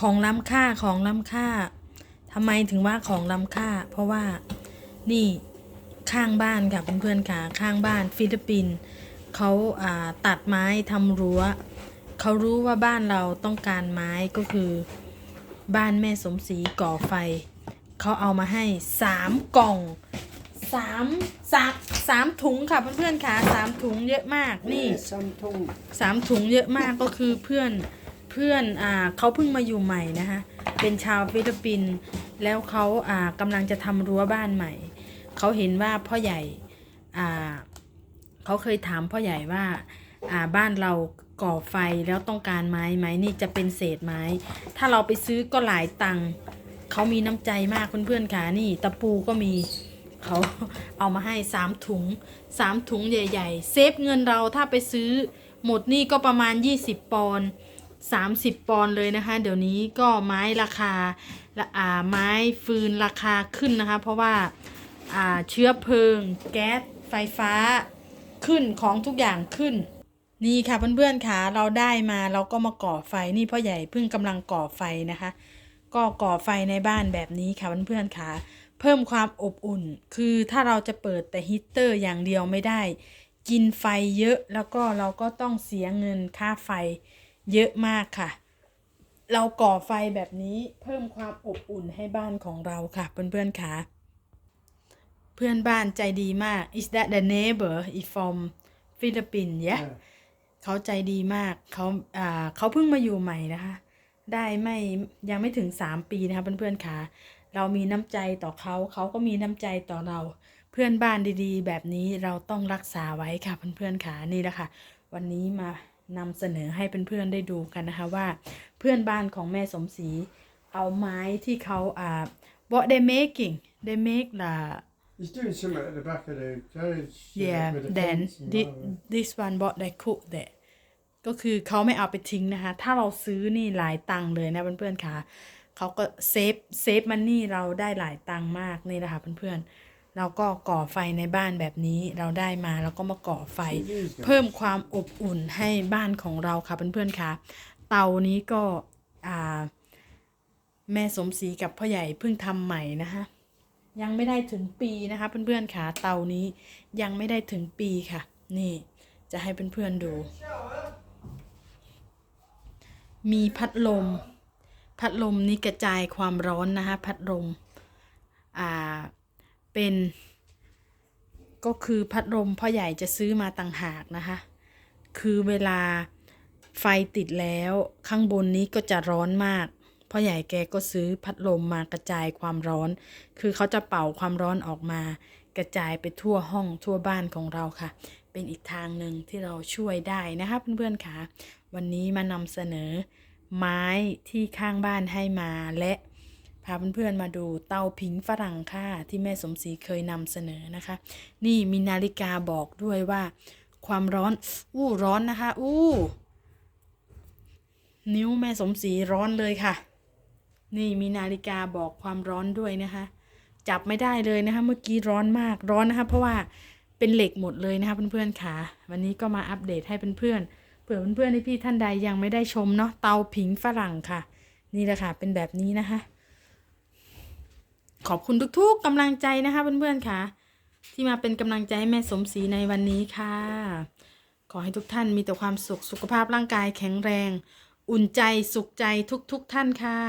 ของล้ำค่าของล้ำค่าทำไมถึงว่าของล้ำค่า เพราะว่านี่ข้างบ้านค่ะเพื่อนๆค่ะข้างบ้านฟิลิปปินส์เขาอ่าตัดไม้ทำรั้วเขารู้ว่าบ้านเราต้องการไม้ก็คือ บ้านแม่สมศรีก่อไฟ เขาเอามาให้สามกล่องสามสามสามถุงค่ะเพื่อนๆค่ะสามถุงเยอะมากนี่ซัมทุงสามถุงเยอะมากก็คือเพื่อน เพื่อนอ่าเขาเพิ่งมาอยู่ใหม่นะคะเป็นชาวฟิลิปปินส์แล้วเขาอ่ากำลังจะทำรั้วบ้านใหม่ เขาเห็นว่าพ่อใหญ่อ่าเขาเคยถามพ่อใหญ่ว่าอ่าบ้านเราก่อไฟแล้วต้องการไม้ไหมนี่จะเป็นเศษไม้ ถ้าเราไปซื้อก็หลายตังค์เขามีน้ำใจมากเพื่อนๆค่ะนี่ตะปูก็มีเขาเอามาให้สามถุงสามถุงใหญ่ ๆ เซฟเงินเราถ้าไปซื้อหมดนี่ก็ประมาณ 20 ปอนด์ 30 ปอนด์เลยนะคะ เดี๋ยวนี้ก็ไม้ราคาละอ่าไม้ฟืนราคาขึ้นนะคะ เพราะว่าอ่าเชื้อเพลิง แก๊สไฟฟ้าขึ้นของทุกอย่างขึ้น นี่ค่ะเพื่อนๆค่ะเราได้มาเราก็มาก่อไฟนี่พ่อใหญ่เพิ่งกำลังก่อไฟนะคะ ก็ก่อไฟในบ้านแบบนี้ค่ะเพื่อนๆค่ะเพิ่มความอบอุ่น คือถ้าเราจะเปิดแต่ฮีตเตอร์อย่างเดียวไม่ได้ กินไฟเยอะแล้วก็เราก็ต้องเสียเงินค่าไฟ เยอะมากค่ะ เราก่อไฟแบบนี้เพิ่มความอบอุ่นให้บ้านของเราค่ะเพื่อนๆค่ะเพื่อนบ้านใจดีมาก is that the neighbor is from Philippines yeah เขาใจดีมากเขาอ่าเขาเพิ่งมาอยู่ใหม่นะคะ ได้ไม่ยังไม่ถึง3ปีนะคะเพื่อนๆค่ะ เรามีน้ำใจต่อเขาเขาก็มีน้ำใจต่อเรา เพื่อนบ้านดีๆ แบบนี้เราต้องรักษาไว้ค่ะเพื่อนๆค่ะนี่แหละค่ะ วันนี้มา นำเสนอให้เพื่อนๆได้ดูกันนะคะว่า เพื่อนบ้านของแม่สมศรีเอาไม้ที่เขาอ่า what they making they make the He's doing something at the back of the garage. uh, yeah with the then fence and this, that, uh, this one what they cook there ก็คือเขาไม่เอาไปทิ้งนะคะ ถ้าเราซื้อนี่หลายตังค์เลยนะเพื่อนๆค่ะ เขาก็เซฟเซฟมันนี่เราได้หลายตังค์มากนี่นะคะเพื่อนๆ เราก็ก่อไฟในบ้านแบบนี้เราได้มาแล้วก็มาก่อไฟ เพิ่มความอบอุ่นให้บ้านของเราค่ะเพื่อนๆค่ะ เตานี้ก็อ่าแม่สมศรีกับพ่อใหญ่เพิ่งทำใหม่นะคะยังไม่ได้ถึงปีนะคะเพื่อนๆค่ะเตานี้ยังไม่ได้ถึงปีค่ะ นี่จะให้เพื่อนๆดู มีพัดลม พัดลมนี้กระจายความร้อนนะคะพัดลมอ่า เป็น ก็คือพัดลมพ่อใหญ่จะซื้อมาต่างหากนะคะ คือเวลาไฟติดแล้วข้างบนนี้ก็จะร้อนมากพ่อใหญ่แกก็ซื้อพัดลมมากระจายความร้อน คือเขาจะเป่าความร้อนออกมา กระจายไปทั่วห้องทั่วบ้านของเราค่ะ เป็นอีกทางหนึ่งที่เราช่วยได้นะคะเพื่อนๆค่ะ วันนี้มานำเสนอไม้ที่ข้างบ้านให้มาและ พาเพื่อนๆมาดูเตาผิงฝรั่งค่ะที่แม่สมศรีเคยนำเสนอนะคะ นี่มีนาฬิกาบอกด้วยว่า ความร้อน อู้ร้อนนะคะ อู้ นิ้วแม่สมศรีร้อนเลยค่ะ นี่มีนาฬิกาบอกความร้อนด้วยนะคะ จับไม่ได้เลยนะคะ เมื่อกี้ร้อนมากร้อนนะคะ เพราะว่าเป็นเหล็กหมดเลยนะคะเพื่อนๆค่ะ วันนี้ก็มาอัปเดตให้เพื่อนๆเผื่อเพื่อนๆที่พี่ท่านใดยังไม่ได้ชมเนาะเตาผิงฝรั่งค่ะ นี่แหละค่ะเป็นแบบนี้นะคะ ขอบคุณทุกๆกำลังใจนะคะเพื่อนๆค่ะ ที่มาเป็นกำลังใจให้แม่สมศรีในวันนี้ค่ะ ขอให้ทุกท่านมีแต่ความสุขสุขภาพร่างกายแข็งแรง อุ่นใจสุขใจทุกๆท่านค่ะ